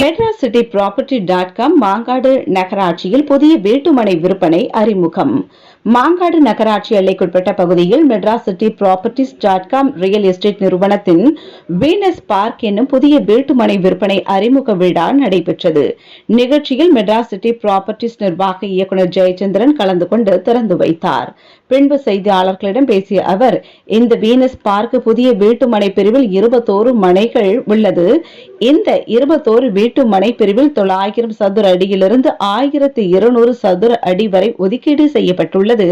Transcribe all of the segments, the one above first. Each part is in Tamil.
Madras city property dot com Mangadu நகராட்சியில் புதிய வீட்டுமனை விற்பனை அறிமுகம். மாங்காடு நகராட்சி எல்லைக்குட்பட்ட பகுதியில் Madras city properties dot com real estate நிறுவனத்தின் வீனஸ் பார்க் என்னும் புதிய வீட்டுமனை விற்பனை அறிமுக விழா நடைபெற்றது. நிகழ்ச்சியில் மெட்ராஸ் சிட்டி ப்ராப்பர்ட்டிஸ் நிர்வாக இயக்குநர் ஜெயச்சந்திரன் கலந்து கொண்டு திறந்து வைத்தார். பின்பு செய்தியாளர்களிடம் பேசிய அவர் இந்த வீனஸ் பார்க் புதிய வீட்டு மனை பிரிவில் இருபத்தோரு மனைகள் உள்ளது. இந்த இருபத்தோரு வீட்டு மனை பிரிவில் தொள்ளாயிரம் சதுர அடியிலிருந்து ஆயிரத்தி இருநூறு சதுர அடி வரை ஒதுக்கீடு செய்யப்பட்டுள்ளது.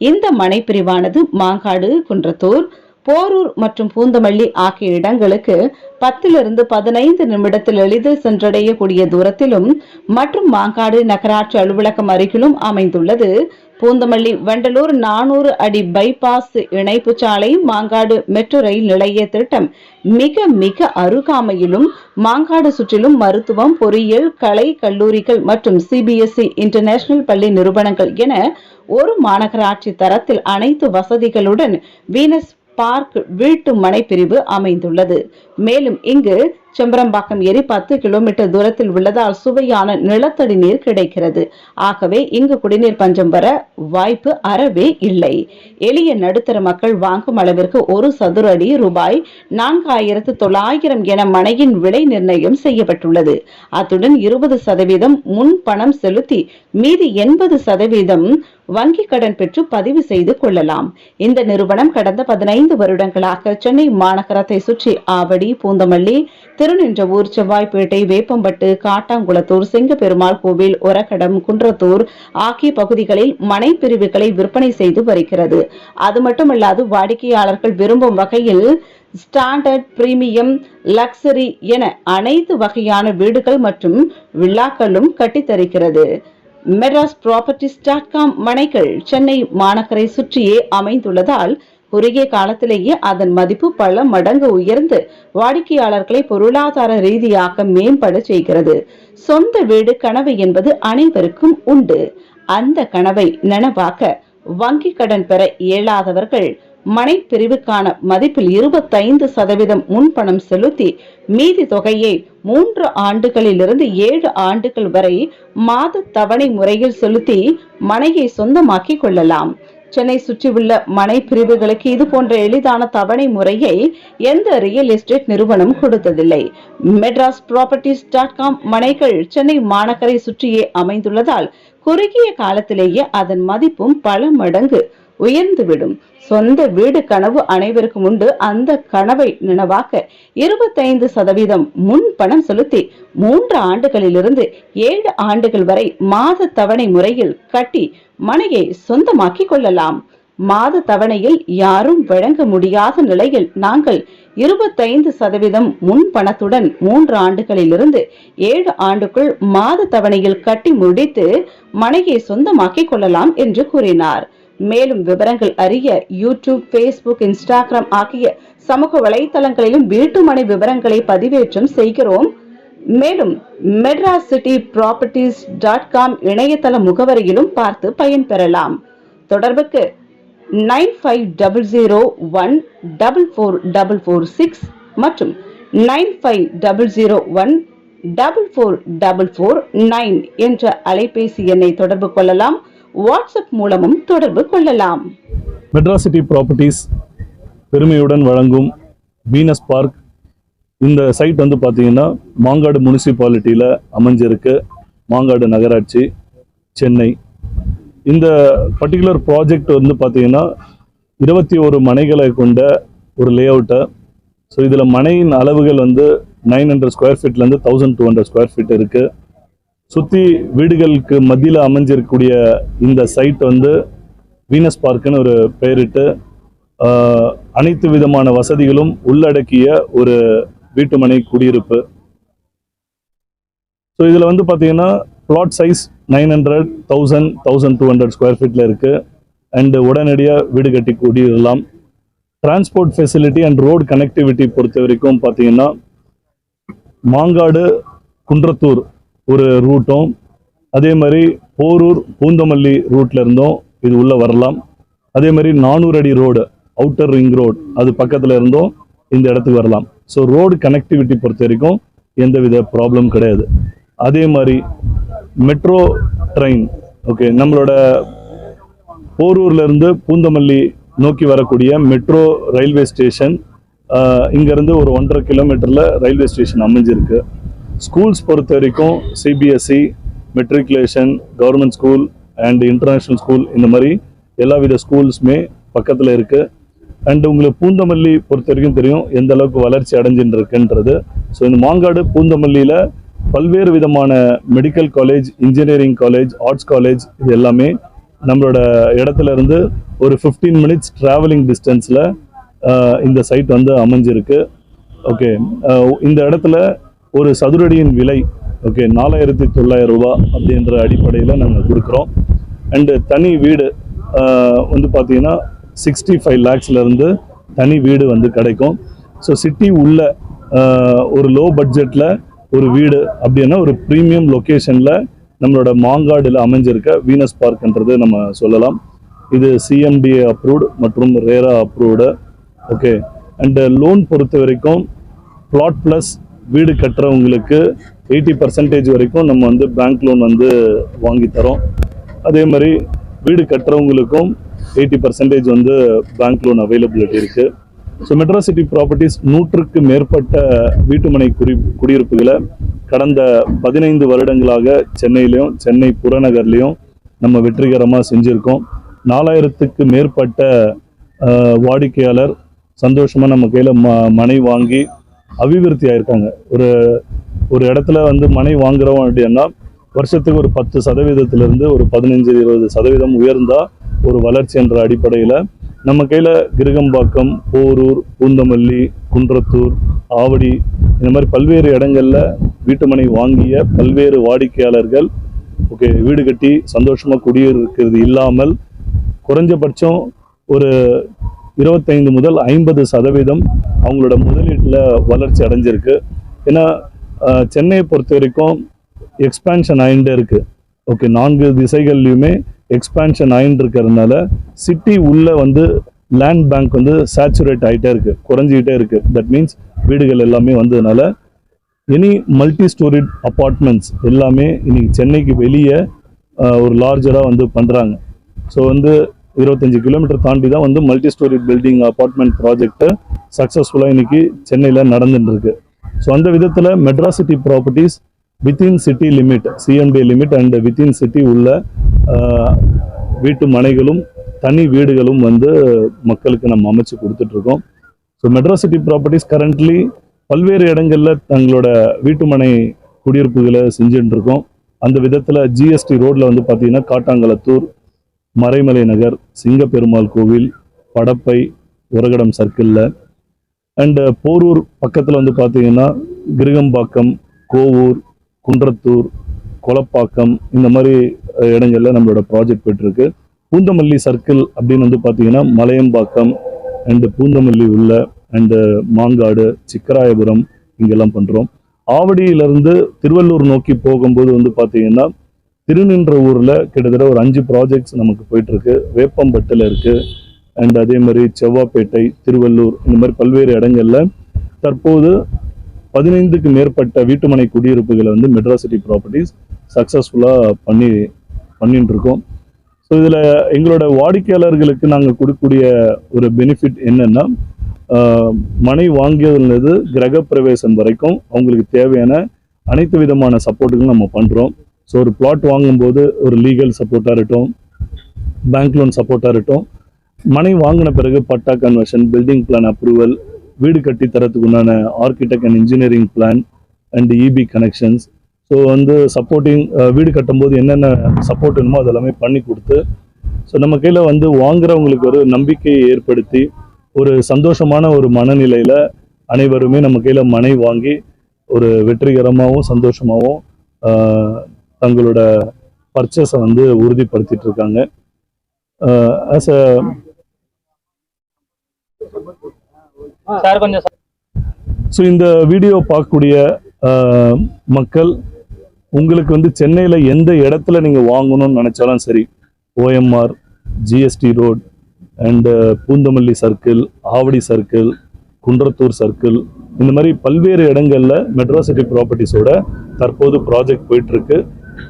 இந்த மனை பிரிவானது மாங்காடு குன்றத்தூர் போரூர் மற்றும் பூந்தமல்லி ஆகிய இடங்களுக்கு பத்திலிருந்து பதினைந்து நிமிடத்தில் எளிதில் சென்றடையக்கூடிய தூரத்திலும் மற்றும் மாங்காடு நகராட்சி அலுவலகம் அருகிலும் அமைந்துள்ளது. பூந்தமல்லி வண்டலூர் நானூறு அடி பைபாஸ் இணைப்பு சாலை மாங்காடு மெட்ரோ ரயில் நிலைய திட்டம் மிக மிக அருகாமையிலும் மாங்காடு சுற்றிலும் மருத்துவம் பொறியியல் கலை கல்லூரிகள் மற்றும் சிபிஎஸ்இ இன்டர்நேஷனல் பள்ளி நிறுவனங்கள் என ஒரு மாநகராட்சி தரத்தில் அனைத்து வசதிகளுடன் வீனஸ் பார்க் வீட்டு மனை பிரிவு அமைந்துள்ளது. மேலும் இங்கு செம்பரம்பாக்கம் ஏரி பத்து கிலோமீட்டர் தூரத்தில் உள்ளதால் சுவையான நிலத்தடி நீர் கிடைக்கிறது. ஆகவே இங்கு குடிநீர் பஞ்சம் வர வாய்ப்பு அறவே இல்லை. எளிய நடுத்தர மக்கள் வாங்கும் அளவிற்கு ஒரு சதுர அடி ரூபாய் நான்காயிரத்து தொள்ளாயிரம் என மனையின் விலை நிர்ணயம் செய்யப்பட்டுள்ளது. அத்துடன் இருபது சதவீதம் முன் பணம் செலுத்தி மீதி எண்பது சதவீதம் வங்கி கடன் பெற்று பதிவு செய்து கொள்ளலாம். இந்த நிறுவனம் கடந்த பதினைந்து வருடங்களாக சென்னை மாநகரத்தை சுற்றி ஆவடி பூந்தமல்லி திருநின்றவூர் செவ்வாய்ப்பேட்டை வேப்பம்பட்டு காட்டாங்குளத்தூர் சிங்கப்பெருமாள் கோவில் ஒரக்கடம் குன்றத்தூர் ஆகிய பகுதிகளில் மனை பிரிவுகளை விற்பனை செய்து வருகிறது. அது மட்டுமல்லாது வாடிக்கையாளர்கள் விரும்பும் வகையில் ஸ்டாண்டர்ட் பிரீமியம் லக்ஸரி என அனைத்து வகையான வீடுகள் மற்றும் விழாக்களும் கட்டித்தருகிறது. மெட்ராஸ் ப்ராப்பர்ட்டிஸ் டாட் காம் மனைகள் சென்னை மாநகரை சுற்றியே அமைந்துள்ளதால் குறுகிய காலத்திலேயே அதன் மதிப்பு பல மடங்கு உயர்ந்து வாடிக்கையாளர்களை பொருளாதார ரீதியாக மேம்பட செய்கிறது. சொந்த வீடு கனவு என்பது அனைவருக்கும் உண்டு. அந்த கனவை நனவாக்க வங்கி கடன் பெற இயலாதவர்கள் மனை பிரிவுக்கான மதிப்பில் இருபத்தைந்து சதவீதம் முன்பணம் செலுத்தி மீதி தொகையை மூன்று ஆண்டுகளிலிருந்து ஏழு ஆண்டுகள் வரை மாத தவணை முறையில் செலுத்தி மனையை சொந்தமாக்கி கொள்ளலாம். சென்னை சுற்றியுள்ள மனை பிரிவுகளுக்கு இது போன்ற எளிதான தவணை முறையை எந்த ரியல் எஸ்டேட் நிறுவனம் கொடுத்ததில்லை. மெட்ராஸ் ப்ராப்பர்ட்டிஸ் டாட் காம் மனைகள் சென்னை மாநகரை சுற்றியே அமைந்துள்ளதால் குறுகிய காலத்திலேயே அதன் மதிப்பும் பல மடங்கு உயர்ந்துவிடும். சொந்த வீடு கனவு அனைவருக்கும் உண்டு. அந்த கனவை நினைவாக்க இருபத்தைந்து சதவீதம் முன் பணம் செலுத்தி மூன்று ஆண்டுகளிலிருந்து ஏழு ஆண்டுகள் வரை மாத தவணை முறையில் கட்டி மனையை சொந்தமாக்கி கொள்ளலாம். மாத தவணையில் யாரும் வழங்க முடியாத நிலையில் நாங்கள் இருபத்தைந்து சதவீதம் முன் பணத்துடன் மூன்று ஆண்டுகளிலிருந்து ஏழு ஆண்டுக்குள் மாத தவணையில் கட்டி முடித்து மனையை சொந்தமாக்கி கொள்ளலாம் என்று கூறினார். மேலும் விவரங்கள் அறிய யூடியூப் ஃபேஸ்புக் இன்ஸ்டாகிராம் ஆகிய சமூக வலைத்தளங்களிலும் வீட்டுமனை விவரங்களை பதிவேற்றம் செய்கிறோம். மேலும் Madras city properties dot com இணையதள முகவரியிலும் பார்த்து பயன்பெறலாம் தொடர்புக்கு nine five double zero one double four double four six மற்றும் nine five double zero one double four double four nine என்ற அலைபேசி எண்ணை தொடர்பு கொள்ளலாம். வாட்ஸ்அப் மூலமும் தொடர்பு கொள்ளலாம். மெட்ராசிட்டி ப்ராப்பர்ட்டிஸ் பெருமையுடன் வழங்கும் வீனஸ் பார்க். இந்த சைட் வந்து பார்த்தீங்கன்னா மாங்காடு முனிசிபாலிட்டியில் அமைஞ்சிருக்கு. மாங்காடு நகராட்சி சென்னை. இந்த பர்டிகுலர் ப்ராஜெக்ட் வந்து பார்த்தீங்கன்னா இருபத்தி ஒரு மனைகளை கொண்ட ஒரு லே அவுட்டை ஸோ இதில் மனையின் அளவுகள் வந்து nine hundred square ஃபீட்லேருந்து thousand two hundred square feet இருக்குது சுற்றி வீடுகளுக்கு மத்தியில் அமைஞ்சிருக்கக்கூடிய இந்த சைட் வந்து வீனஸ் பார்க்குன்னு ஒரு பெயரிட்டு அனைத்து விதமான வசதிகளும் உள்ளடக்கிய ஒரு வீட்டுமனை குடியிருப்பு. ஸோ இதில் வந்து பார்த்தீங்கன்னா plot size nine hundred thousand thousand two hundred square ஃபீட்டில் இருக்குது அண்டு உடனடியாக வீடு கட்டி குடியிடலாம் transport facility and road connectivity பொறுத்த வரைக்கும் பார்த்தீங்கன்னா மாங்காடு குன்றத்தூர் ஒரு ரூட்டும் அதே மாதிரி போரூர் பூந்தமல்லி ரூட்டில் இருந்தும் இது உள்ளே வரலாம். அதே மாதிரி நானூறு அடி ரோடு அவுட்டர் ரிங் ரோடு அது பக்கத்தில் இருந்தும் இந்த இடத்துக்கு வரலாம். ஸோ ரோடு கனெக்டிவிட்டி பொறுத்த வரைக்கும் எந்தவித ப்ராப்ளம் கிடையாது. அதே மாதிரி மெட்ரோ ட்ரெயின் ஓகே நம்மளோட போரூர்லேருந்து பூந்தமல்லி நோக்கி வரக்கூடிய மெட்ரோ ரயில்வே ஸ்டேஷன் இங்கேருந்து ஒரு ஒன்றரை கிலோமீட்டரில் ரயில்வே ஸ்டேஷன் அமைஞ்சிருக்கு. ஸ்கூல்ஸ் பொறுத்த வரைக்கும் CBSE matriculation government school and international school இந்த மாதிரி எல்லா வித ஸ்கூல்ஸுமே பக்கத்தில் இருக்குது அண்ட் உங்களுக்கு பூந்தமல்லி பொறுத்த வரைக்கும் தெரியும் எந்த அளவுக்கு வளர்ச்சி அடைஞ்சுட்டு இருக்குன்றது ஸோ இந்த மாங்காடு பூந்தமல்லியில் பல்வேறு விதமான medical college engineering college arts college இது எல்லாமே நம்மளோட இடத்துல இருந்து ஒரு 15 மினிட்ஸ் ட்ராவலிங் டிஸ்டன்ஸில் இந்த சைட் வந்து அமைஞ்சிருக்கு. ஓகே இந்த இடத்துல ஒரு சதுரடியின் விலை ஓகே நாலாயிரத்தி தொள்ளாயிரம் ரூபா அப்படின்ற அடிப்படையில் நாங்கள் கொடுக்குறோம். அண்டு தனி வீடு வந்து பார்த்தீங்கன்னா சிக்ஸ்டி ஃபைவ் லேக்ஸ்லேருந்து தனி வீடு வந்து கிடைக்கும். ஸோ சிட்டி உள்ள ஒரு லோ பட்ஜெட்டில் ஒரு வீடு அப்படின்னா ஒரு ப்ரீமியம் லொக்கேஷனில் நம்மளோட மாங்காடில் அமைஞ்சிருக்க வீனஸ் பார்க்ன்றது நம்ம சொல்லலாம். இது சிஎம்டிஏ அப்ரூவ்டு மற்றும் ரேரா அப்ரூவ்டு ஓகே அண்டு லோன் பொறுத்த வரைக்கும் பிளாட் ப்ளஸ் வீடு கட்டுறவங்களுக்கு எயிட்டி பர்சன்டேஜ் வரைக்கும் நம்ம வந்து பேங்க் லோன் வந்து வாங்கி தரோம். அதே மாதிரி வீடு கட்டுறவங்களுக்கும் எயிட்டி பர்சன்டேஜ் வந்து பேங்க் லோன் அவைலபிலிட்டி இருக்குது ஸோ மெட்ராசிட்டி ப்ராப்பர்ட்டிஸ் நூற்றுக்கு மேற்பட்ட வீட்டுமனை குடி குடியிருப்புகளை கடந்த பதினைந்து வருடங்களாக சென்னையிலையும் சென்னை புறநகர்லேயும் நம்ம வெற்றிகரமாக செஞ்சுருக்கோம். நாலாயிரத்துக்கு மேற்பட்ட வாடிக்கையாளர் சந்தோஷமாக நம்ம கையில் ம மனை வாங்கி அபிவிருத்தி ஆயிருக்காங்க ஒரு ஒரு இடத்துல வந்து மனை வாங்குறோம் அப்படின்னா வருஷத்துக்கு ஒரு பத்து சதவீதத்திலிருந்து ஒரு பதினஞ்சு இருபது சதவீதம் உயர்ந்தா ஒரு வளர்ச்சி என்ற அடிப்படையில் நம்ம கையில் கிருகம்பாக்கம் போரூர் பூந்தமல்லி குன்றத்தூர் ஆவடி இந்த மாதிரி பல்வேறு இடங்களில் வீட்டுமனை வாங்கிய பல்வேறு வாடிக்கையாளர்கள் ஓகே வீடு கட்டி சந்தோஷமாக குடியிருக்கிறது இல்லாமல் குறைஞ்சபட்சம் ஒரு இருபத்தைந்து முதல் ஐம்பது சதவீதம் அவங்களோட முதலீடு வளர்ச்சி அடைஞ்சிருக்கு. ஏன்னா சென்னையை பொறுத்த வரைக்கும் எக்ஸ்பேன்ஷன் ஆயிண்டே இருக்குது ஓகே நான்கு திசைகள்லையுமே எக்ஸ்பேன்ஷன் ஆயின்னு இருக்கிறதுனால சிட்டி உள்ளே வந்து லேண்ட் பேங்க் வந்து சேச்சுரேட் ஆகிட்டே இருக்குது குறைஞ்சிக்கிட்டே இருக்குது தட் மீன்ஸ் வீடுகள் எல்லாமே வந்ததுனால எனி மல்டி ஸ்டோரிட் அப்பார்ட்மெண்ட்ஸ் எல்லாமே இன்றைக்கி சென்னைக்கு வெளியே ஒரு லார்ஜராக வந்து பண்ணுறாங்க ஸோ வந்து இருபத்தஞ்சு கிலோமீட்டர் தாண்டி தான் வந்து multi storey building apartment project சக்ஸஸ்ஃபுல்லாக இன்னைக்கு சென்னையில் நடந்துட்டு இருக்கு ஸோ அந்த விதத்தில் Madras city properties within city limit CMD limit and within city உள்ள வீட்டு மனைகளும் தனி வீடுகளும் வந்து மக்களுக்கு நம்ம அமைச்சு கொடுத்துட்ருக்கோம் ஸோ மெட்ராசிட்டி ப்ராப்பர்ட்டிஸ் கரண்ட்லி பல்வேறு இடங்களில் தங்களோட வீட்டுமனை குடியிருப்புகளை செஞ்சுட்டு இருக்கோம் அந்த விதத்தில் ஜிஎஸ்டி ரோட்டில் வந்து பார்த்தீங்கன்னா காட்டாங்குளத்தூர் மறைமலை நகர் சிங்கப்பெருமாள் கோவில் படப்பை உரகடம் சர்க்கிளில் அண்டு uh, போரூர் பக்கத்தில் வந்து பார்த்தீங்கன்னா கிருகம்பாக்கம் கோவூர் குன்றத்தூர் கொலப்பாக்கம் இந்த மாதிரி uh, இடங்களில் நம்மளோட ப்ராஜெக்ட் போயிட்டுருக்கு. பூந்தமல்லி சர்க்கிள் அப்படின்னு வந்து பார்த்தீங்கன்னா மலையம்பாக்கம் அண்டு பூந்தமல்லி உள்ள அண்டு uh, மாங்காடு சிக்கராயபுரம் இங்கெல்லாம் பண்ணுறோம் ஆவடியிலிருந்து திருவள்ளூர் நோக்கி போகும்போது வந்து பார்த்தீங்கன்னா திருநின்ற ஊரில் கிட்டத்தட்ட ஒரு அஞ்சு ப்ராஜெக்ட்ஸ் நமக்கு போயிட்டுருக்கு. வேப்பம்பட்டில் இருக்குது அண்ட் அதே மாதிரி செவ்வாப்பேட்டை திருவள்ளூர் இந்த மாதிரி பல்வேறு இடங்களில் தற்போது பதினைந்துக்கு மேற்பட்ட வீட்டுமனை குடியிருப்புகளை வந்து மெட்ராசிட்டி ப்ராப்பர்ட்டிஸ் சக்ஸஸ்ஃபுல்லாக பண்ணி பண்ணிட்டு இருக்கோம் ஸோ இதில் எங்களோட வாடிக்கையாளர்களுக்கு நாங்கள் கொடுக்கக்கூடிய ஒரு பெனிஃபிட் என்னென்னா மனை வாங்கியதுலேருந்து கிரகப்பிரவேசம் வரைக்கும் அவங்களுக்கு தேவையான அனைத்து விதமான சப்போர்ட்டுகளும் நம்ம பண்ணுறோம் ஸோ ஒரு பிளாட் வாங்கும்போது ஒரு லீகல் சப்போர்ட்டாக இருக்கட்டும் பேங்க் லோன் சப்போர்ட்டாக இருக்கட்டும் மனை வாங்கின பிறகு patta conversion building plan approval வீடு கட்டி தரத்துக்கு உண்டான architect and engineering plan and EB connections so வந்து சப்போர்ட்டிங் வீடு கட்டும்போது என்னென்ன சப்போர்ட் வேணுமோ அதெல்லாமே பண்ணி கொடுத்து ஸோ நம்ம கையில் வந்து வாங்குறவங்களுக்கு ஒரு நம்பிக்கையை ஏற்படுத்தி ஒரு சந்தோஷமான ஒரு மனநிலையில் அனைவருமே நம்ம கையில் மனை வாங்கி ஒரு வெற்றிகரமாகவும் சந்தோஷமாகவும் தங்களோட பர்ச்சேஸை வந்து உறுதிப்படுத்திட்டு இருக்காங்க ஆஸ் அ சார் கொஞ்சம் ஸோ இந்த வீடியோ பார்க்கக்கூடிய மக்கள் உங்களுக்கு வந்து சென்னையில் எந்த இடத்துல நீங்கள் வாங்கணும்னு நினச்சாலும் சரி OMR GST road and Poonamallee circle Avadi circle Kundrathur circle இந்த மாதிரி பல்வேறு இடங்கள்ல மெட்ராஸ் சிட்டி ப்ராப்பர்ட்டிஸோட தற்போது ப்ராஜெக்ட் போயிட்டு இருக்கு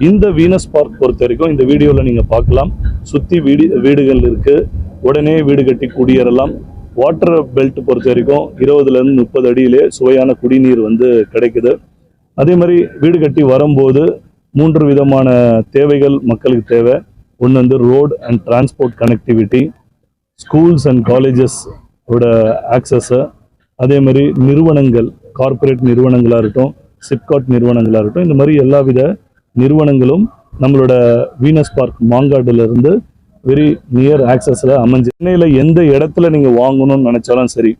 இந்த வீனஸ் பார்க் பொறுத்த வரைக்கும் இந்த வீடியோவில் நீங்கள் பார்க்கலாம். சுற்றி வீடு வீடுகள் இருக்குது உடனே வீடு கட்டி குடியேறலாம். வாட்டர் பெல்ட் பொறுத்த வரைக்கும் இருபதுலேருந்து முப்பது அடியிலே சுவையான குடிநீர் வந்து கிடைக்குது. அதே மாதிரி வீடு கட்டி வரும்போது மூன்று விதமான தேவைகள் மக்களுக்கு தேவை. ஒன்று வந்து road and transport connectivity schools and colleges ஓட ஆக்சஸ்ஸை அதே மாதிரி நிறுவனங்கள் கார்ப்பரேட் நிறுவனங்களாக இருக்கட்டும் சிப்காட் நிறுவனங்களாக இருக்கட்டும் இந்த மாதிரி எல்லா வித நிறுவனங்களும் நம்மளோட வீனஸ் பார்க் மாங்காடுலேருந்து வெரி நியர் ஆக்சஸில் அமைஞ்சு சென்னையில் எந்த இடத்துல நீங்கள் வாங்கணும்னு நினச்சாலும் சரி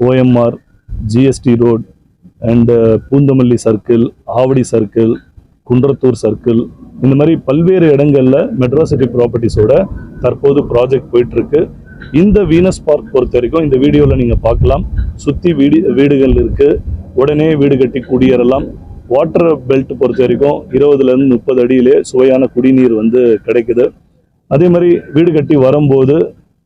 OMR GST road and Poonamallee circle Avadi circle Kundrathur circle இந்த மாதிரி பல்வேறு இடங்களில் மெட்ரோ சிட்டி ப்ராப்பர்ட்டிஸோட தற்போது ப்ராஜெக்ட் போயிட்டுருக்கு. இந்த வீனஸ் பார்க் பொறுத்த வரைக்கும் இந்த வீடியோவில் நீங்கள் பார்க்கலாம். சுற்றி வீடு வீடுகள் இருக்குது உடனே வீடு கட்டி குடியேறலாம். வாட்டர் பெல்ட் பொறுத்த வரைக்கும் இருபதுலேருந்து முப்பது அடியிலே சுவையான குடிநீர் வந்து கிடைக்குது. அதே மாதிரி வீடு கட்டி வரும்போது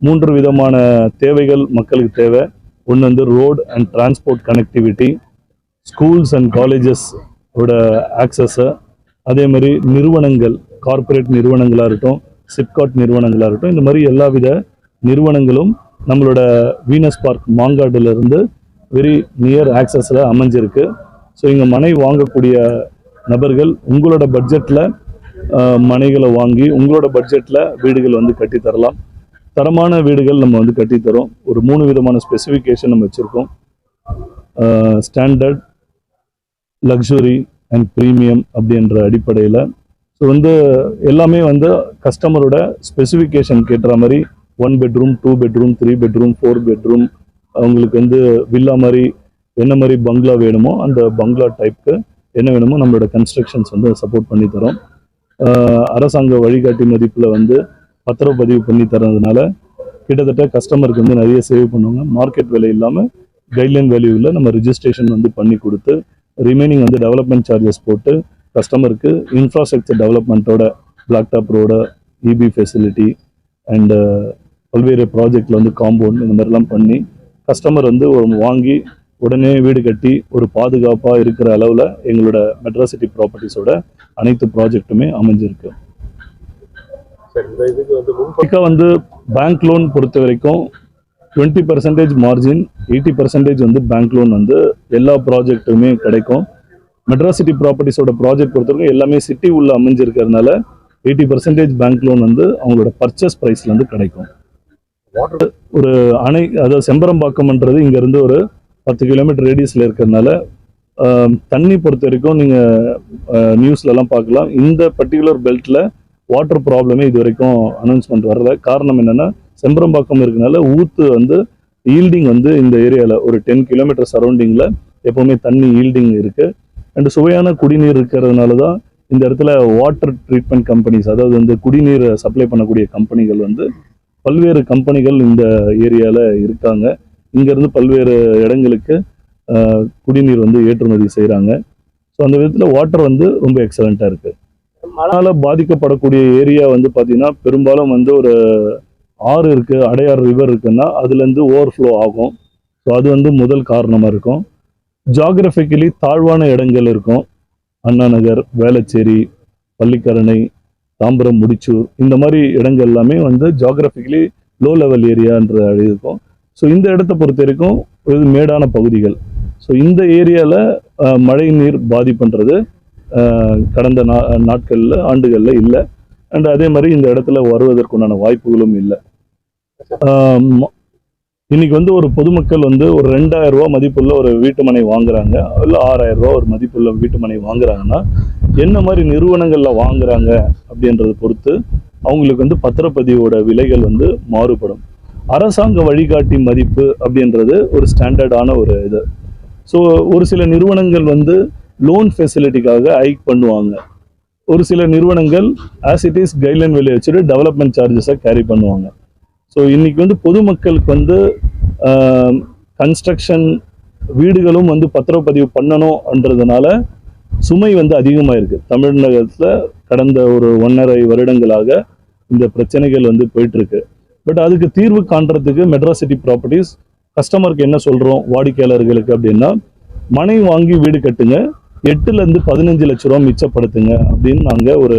மூன்று விதமான தேவைகள் மக்களுக்கு தேவை. ஒன்று வந்து road and transport connectivity schools and colleges ஓட ஆக்சஸை அதே மாதிரி நிறுவனங்கள் கார்ப்பரேட் நிறுவனங்களாக இருக்கட்டும் சிப்காட் நிறுவனங்களாக இருக்கட்டும் இந்த மாதிரி எல்லா வித நிறுவனங்களும் நம்மளோட வீனஸ் பார்க் மாங்காடுலேருந்து வெரி நியர் ஆக்சஸில் அமைஞ்சிருக்கு. ஸோ இங்கே மனை வாங்கக்கூடிய நபர்கள் உங்களோட பட்ஜெட்டில் மனைகளை வாங்கி உங்களோட பட்ஜெட்டில் வீடுகள் வந்து கட்டி தரலாம். தரமான வீடுகள் நம்ம வந்து கட்டித்தரோம் ஒரு மூணு விதமான ஸ்பெசிஃபிகேஷன் நம்ம வச்சுருக்கோம். ஸ்டாண்டர்ட் லக்ஸுரி அண்ட் ப்ரீமியம் அப்படின்ற அடிப்படையில். ஸோ வந்து எல்லாமே வந்து கஸ்டமரோட ஸ்பெசிஃபிகேஷன் கேட்டுற மாதிரி one bedroom two bedroom three bedroom four bedroom அவங்களுக்கு வந்து வில்லா மாதிரி என்ன மாதிரி பங்களா வேணுமோ அந்த பங்களா டைப்க்கு என்ன வேணுமோ நம்மளோட கன்ஸ்ட்ரக்ஷன்ஸ் வந்து சப்போர்ட் பண்ணி தரோம். அரசாங்க வழிகாட்டி மதிப்பில் வந்து பத்திரப்பதிவு பண்ணி தரதுனால கிட்டத்தட்ட கஸ்டமருக்கு வந்து நிறைய சேவ் பண்ணுவாங்க. மார்க்கெட் விலை இல்லாமல் கைட்லைன் வேல்யூவில் நம்ம ரிஜிஸ்ட்ரேஷன் வந்து பண்ணி கொடுத்து ரிமைனிங் வந்து டெவலப்மெண்ட் சார்ஜஸ் போட்டு கஸ்டமருக்கு இன்ஃப்ராஸ்ட்ரக்சர் டெவலப்மெண்ட்டோட பிளாக் டாப் ரோட இபி ஃபெசிலிட்டி அண்டு பல்வேறு ப்ராஜெக்டில் வந்து காம்பவுண்ட் இந்த மாதிரிலாம் பண்ணி கஸ்டமர் வந்து ஒரு வாங்கி உடனே வீடு கட்டி ஒரு பாதுகாப்பாக இருக்கிற அளவில் எங்களோட மெட்ராசிட்டி ப்ராப்பர்ட்டிஸோட அனைத்து ப்ராஜெக்ட்டுமே அமைஞ்சிருக்கு. இதுக்கு வந்து பேங்க் லோன் பொறுத்த வரைக்கும் twenty percentage margin eighty percentage வந்து பேங்க் லோன் வந்து எல்லா ப்ராஜெக்ட்டுமே கிடைக்கும். மெட்ராஸ் சிட்டி ப்ராப்பர்ட்டிஸோட ப்ராஜெக்ட் பொறுத்த வரைக்கும் எல்லாமே சிட்டி உள்ள அமைஞ்சிருக்கிறதுனால எயிட்டி பர்சன்டேஜ் பேங்க் லோன் வந்து அவங்களோட பர்ச்சேஸ் ப்ரைஸ்லேருந்து கிடைக்கும். ஒரு அணை அதாவது செம்பரம்பாக்கம்ன்றது இங்கேருந்து ஒரு பத்து கிலோமீட்டர் ரேடியஸில் இருக்கிறதுனால தண்ணி பொறுத்த வரைக்கும் நீங்கள் நியூஸ்லலாம் பார்க்கலாம். இந்த பர்டிகுலர் பெல்ட்டில் வாட்டர் ப்ராப்ளமே இது வரைக்கும் அனௌன்ஸ்மெண்ட் வரல. காரணம் என்னென்னா செம்பரம்பாக்கம் இருக்கனால ஊத்து வந்து ஈல்டிங் வந்து இந்த ஏரியாவில் ஒரு டென் கிலோமீட்டர் சரௌண்டிங்கில் எப்போவுமே தண்ணி ஈல்டிங் இருக்குது அண்ட் சுவையான குடிநீர் இருக்கிறதுனால தான் இந்த இடத்துல வாட்டர் ட்ரீட்மெண்ட் கம்பெனிஸ் அதாவது வந்து குடிநீரை சப்ளை பண்ணக்கூடிய கம்பெனிகள் வந்து பல்வேறு கம்பெனிகள் இந்த ஏரியாவில் இருக்காங்க. இங்கேருந்து பல்வேறு இடங்களுக்கு குடிநீர் வந்து ஏற்றுமதி செய்கிறாங்க ஸோ அந்த விதத்தில் வாட்டர் வந்து ரொம்ப எக்ஸலண்ட்டாக இருக்குது மழால பாதிக்கப்படக்கூடிய ஏரியா வந்து பார்த்திங்கன்னா பெரும்பாலும் வந்து ஒரு ஆறு இருக்குது அடையாறு ரிவர் இருக்குன்னா அதுலேருந்து ஓவர்ஃப்ளோ ஆகும். ஸோ அது வந்து முதல் காரணமாக இருக்கும். ஜாகிரபிக்கலி தாழ்வான இடங்கள் இருக்கும். அண்ணா நகர் வேளச்சேரி பள்ளிக்கரணை தாம்பரம் முடிச்சூர் இந்த மாதிரி இடங்கள் எல்லாமே வந்து ஜாகிரபிக்கலி லோ லெவல் ஏரியான்ற இருக்கும். ஸோ இந்த இடத்த பொறுத்த வரைக்கும் இது மேடான பகுதிகள். ஸோ இந்த ஏரியாவில் மழை நீர் பாதிப்புன்றது கடந்த நா நாட்களில் ஆண்டுகளில் இல்லை. அண்ட் அதே மாதிரி இந்த இடத்துல வருவதற்குண்டான வாய்ப்புகளும் இல்லை. இன்னைக்கு வந்து ஒரு பொதுமக்கள் வந்து ஒரு ரெண்டாயிரம் ரூபா மதிப்புள்ள ஒரு வீட்டுமனை வாங்குறாங்க. இல்லை ஆறாயிரம் ரூபாய் ஒரு மதிப்புள்ள வீட்டுமனை வாங்குறாங்கன்னா என்ன மாதிரி நிறுவனங்கள்ல வாங்குறாங்க அப்படின்றத பொறுத்து அவங்களுக்கு வந்து பத்திரப்பதிவோட விலைகள் வந்து மாறுபடும். அரசாங்க வழிகாட்டி மதிப்பு அப்படின்றது ஒரு ஸ்டாண்டர்டான ஒரு இது. ஸோ ஒரு சில நிறுவனங்கள் வந்து லோன் ஃபெசிலிட்டிக்காக ஹைக் பண்ணுவாங்க. ஒரு சில நிறுவனங்கள் ஆஸ் இட் இஸ் கைட்லைன் வெளியே வச்சுட்டு டெவலப்மெண்ட் சார்ஜஸை கேரி பண்ணுவாங்க. ஸோ இன்னைக்கு வந்து பொதுமக்களுக்கு வந்து கன்ஸ்ட்ரக்ஷன் வீடுகளும் வந்து பத்திரப்பதிவு பண்ணணும்ன்றதுனால சுமை வந்து அதிகமாக இருக்குது தமிழகத்தில் கடந்த ஒரு ஒன்றரை வருடங்களாக இந்த பிரச்சனைகள் வந்து போயிட்டுருக்கு பட் அதுக்கு தீர்வு காண்றதுக்கு மெட்ராஸ் சிட்டி ப்ராப்பர்ட்டிஸ் கஸ்டமருக்கு என்ன சொல்கிறோம் வாடிக்கையாளர்களுக்கு அப்படின்னா மனை வாங்கி வீடு கட்டுங்க. எட்டுல இருந்து பதினஞ்சு லட்ச ரூபா மிச்சப்படுத்துங்க அப்படின்னு நாங்கள் ஒரு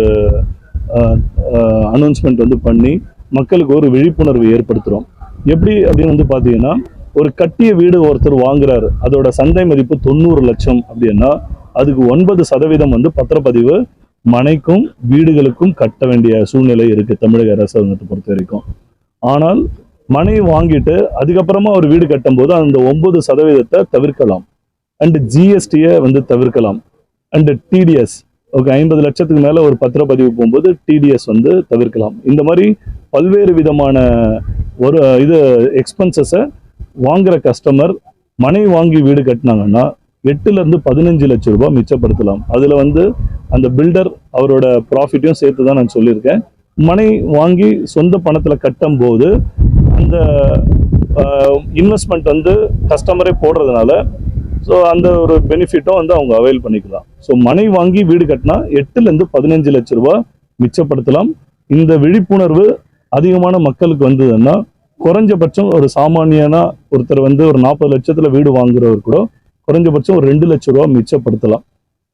அனௌன்ஸ்மெண்ட் வந்து பண்ணி மக்களுக்கு ஒரு விழிப்புணர்வு ஏற்படுத்துறோம். எப்படி அப்படின்னு வந்து பார்த்தீங்கன்னா ஒரு கட்டிய வீடு ஒருத்தர் வாங்குறாரு. அதோட சந்தை மதிப்பு தொண்ணூறு லட்சம் அப்படின்னா அதுக்கு ஒன்பது சதவீதம் வந்து பத்திரப்பதிவு மனைக்கும் வீடுகளுக்கும் கட்ட வேண்டிய சூழ்நிலை இருக்குது தமிழக அரசாங்கத்தை பொறுத்த வரைக்கும். ஆனால் மனை வாங்கிட்டு அதுக்கப்புறமா ஒரு வீடு கட்டும்போது அந்த ஒன்பது சதவீதத்தை தவிர்க்கலாம். அண்டு ஜிஎஸ்டியை வந்து தவிர்க்கலாம். அண்டு டிடிஎஸ் ஓகே ஐம்பது லட்சத்துக்கு மேலே ஒரு பத்திரப்பதிவு போகும்போது டிடிஎஸ் வந்து தவிர்க்கலாம். இந்த மாதிரி பல்வேறு விதமான ஒரு இது எக்ஸ்பென்சஸை வாங்குகிற கஸ்டமர் மனை வாங்கி வீடு கட்டினாங்கன்னா எட்டுலேருந்து பதினஞ்சு லட்சம் ரூபாய் மிச்சப்படுத்தலாம். அதில் வந்து அந்த பில்டர் அவரோட ப்ராஃபிட்டையும் சேர்த்து தான் நான் சொல்லியிருக்கேன். மனை வாங்கி சொந்த பணத்தில் கட்டும் போது அந்த இன்வெஸ்ட்மெண்ட் வந்து கஸ்டமரே போடுறதுனால ஸோ அந்த ஒரு பெனிஃபிட்டும் வந்து அவங்க அவைல் பண்ணிக்கலாம். ஸோ மனை வாங்கி வீடு கட்டினா எட்டுலேருந்து பதினஞ்சு லட்ச ரூபா மிச்சப்படுத்தலாம். இந்த விழிப்புணர்வு அதிகமான மக்களுக்கு வந்ததுன்னா குறைஞ்சபட்சம் ஒரு சாமானியனா ஒருத்தர் வந்து ஒரு நாற்பது லட்சத்தில் வீடு வாங்குறவர் கூட குறைஞ்சபட்சம் ஒரு ரெண்டு லட்ச ரூபா மிச்சப்படுத்தலாம்.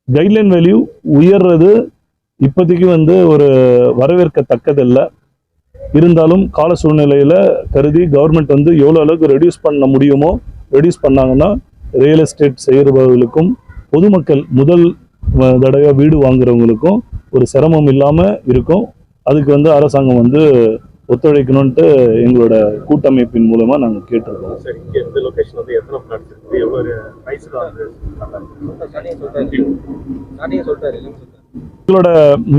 கைட்லைன் வேல்யூ உயர்றது இப்போதைக்கு வந்து ஒரு வரவேற்கத்தக்கதில்ல. இருந்தாலும் கால சூழ்நிலையில கருதி கவர்மெண்ட் வந்து எவ்வளோ அளவுக்கு ரெடியூஸ் பண்ண முடியுமோ ரெடியூஸ் பண்ணாங்கன்னா ரியல் எஸ்டேட் செய்கிறவர்களுக்கும் பொதுமக்கள் முதல் தடவை வீடு வாங்குறவங்களுக்கும் ஒரு சிரமம் இல்லாம இருக்கும். அதுக்கு வந்து அரசாங்கம் வந்து ஒத்துழைக்கணும்ட்டு எங்களோட கூட்டமைப்பின் மூலமா நாங்க கேட்டிருக்கோம். உங்களோட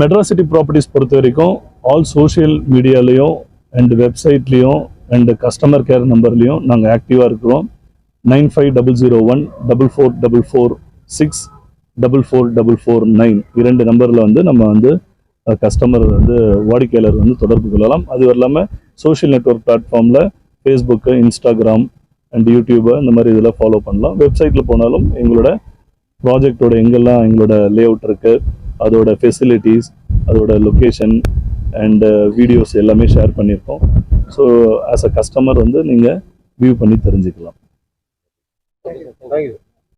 மெட்ராசிட்டி ப்ராப்பர்ட்டிஸ் பொறுத்த வரைக்கும் ஆல் சோஷியல் மீடியாலையும் அண்ட் வெப்சைட்லேயும் அண்ட் கஸ்டமர் கேர் நம்பர்லேயும் நாங்கள் ஆக்டிவாக இருக்கிறோம். Nine five double zero one double four double four six double four double four nine இரண்டு நம்பரில் வந்து நம்ம வந்து கஸ்டமர் வந்து வாடிக்கையாளர் வந்து தொடர்பு கொள்ளலாம். அது இல்லாமல் சோஷியல் நெட்வொர்க் பிளாட்ஃபார்மில் ஃபேஸ்புக்கு இன்ஸ்டாகிராம் அண்ட் யூடியூபை இந்த மாதிரி இதில் ஃபாலோ பண்ணலாம். வெப்சைட்டில் போனாலும் எங்களோட ப்ராஜெக்டோட எங்கெல்லாம் எங்களோட லேஅவுட் இருக்கு அதோட ஃபெசிலிட்டிஸ் அதோட லொக்கேஷன் அண்ட் வீடியோஸ் எல்லாமே ஷேர் பண்ணியிருக்கோம் ஸோ ஆஸ் அ கஸ்டமர் வந்து நீங்கள் வியூ பண்ணி தெரிஞ்சுக்கலாம். தேங்க்யூ